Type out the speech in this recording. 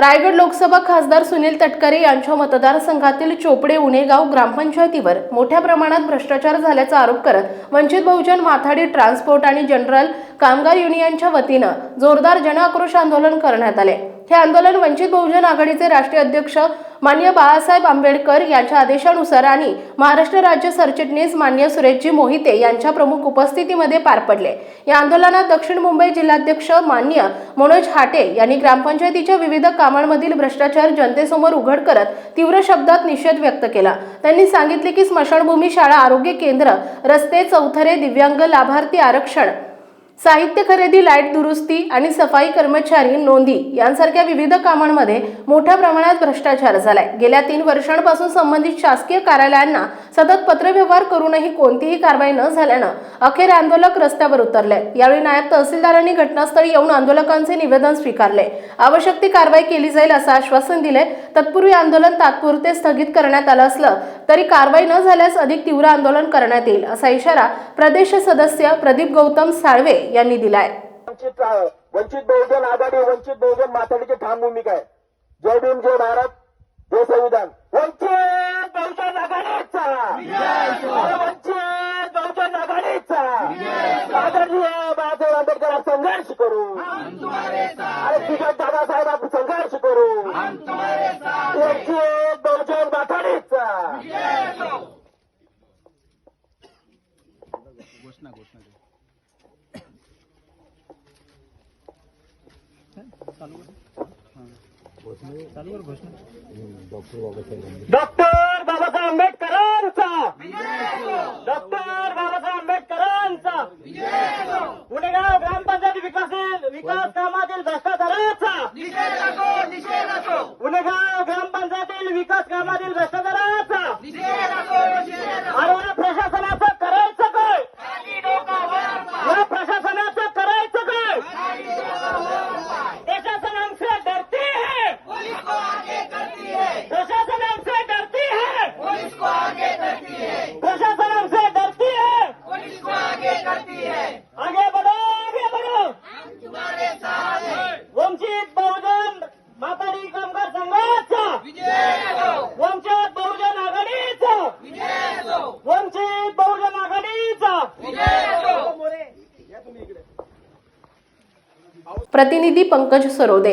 रायगड लोकसभा खासदार सुनील तटकरे यांच्या मतदारसंघातील चोपडे उणेगाव ग्रामपंचायतीवर मोठ्या प्रमाणात भ्रष्टाचार झाल्याचा आरोप करत वंचित बहुजन माथाडी ट्रान्सपोर्ट आणि जनरल कामगार युनियनच्या वतीनं जोरदार जनआक्रोश आंदोलन करण्यात आले. हे आंदोलन वंचित बहुजन आघाडीचे राष्ट्रीय अध्यक्ष मान्य बाळासाहेब आंबेडकर यांच्या आदेशानुसार आणि महाराष्ट्र राज्य सरचिटणीस मान्य सुरेशजी मोहिते यांच्या प्रमुख उपस्थितीमध्ये पार पडले. या आंदोलनात दक्षिण मुंबई जिल्हाध्यक्ष मान्य मनोज हाटे यांनी ग्रामपंचायतीच्या विविध कामांमधील भ्रष्टाचार जनतेसमोर उघड करत तीव्र शब्दात निषेध व्यक्त केला. त्यांनी सांगितले की स्मशानभूमी शाळा आरोग्य केंद्र रस्ते चौथरे दिव्यांग लाभार्थी आरक्षण साहित्य खरेदी लाइट दुरुस्ती आणि सफाई कर्मचारी नोंदी यांसारख्या विविध कामांमध्ये मोठ्या प्रमाणात भ्रष्टाचार झालाय. गेल्या तीन वर्षांपासून संबंधित शासकीय कार्यालयांना सतत पत्रव्यवहार करूनही कोणतीही कारवाई न झाल्यानं अखेर आंदोलक रस्त्यावर उतरले. यावेळी नायब तहसीलदारांनी घटनास्थळी येऊन आंदोलकांचे निवेदन स्वीकारले. आवश्यक ती कारवाई केली जाईल असं आश्वासन दिले. तत्पूर्वी आंदोलन तात्पुरते स्थगित करण्यात आलं असलं तरी कारवाई न झाल्यास अधिक तीव्र आंदोलन करण्यात येईल असा इशारा प्रदेश सदस्य प्रदीप गौतम साळवे यांनी दिलाय. वंचित बहुजन आघाडी वंचित बहुजन माथाडीची ठाम भूमिका आहे. जय भीम जय भारत. जय संविधान वंचित बहुजन आघाडीचा. वंचित बहुजन आघाडीचा. आदरणीय बाळासाहेब आंबेडकर संघर्ष करू. अरे बिगट दादासाहेब आपण संघर्ष करू. वंचित बहुजन माथाडीचा घोषणा घोषणा. चालू डॉक्टर बाबासाहेब आंबेडकरांचा. डॉक्टर बाबासाहेब आंबेडकरांचा. पुणेगाव ग्रामपंचायत विकास विकास कामातील भ्रष्टाचाराचा. पुणेगाव ग्रामपंचायतील विकास कामातील भ्रष्टाचाराचा अरे प्रशासनाचं करायचं काय या प्रशासनाचं करायचं काय प्रशासन हमसे डरती है प्रशासन हमसे डरती है प्रशासन हमसे डरती है आगे बढ़ो आगे बढ़ो वंचित बहुजन माताडी कामगार संघाचा वंचित बहुजन आघाडीचा वंचित बहुजन आघाडीचा प्रतिनिधी पंकज सरोदे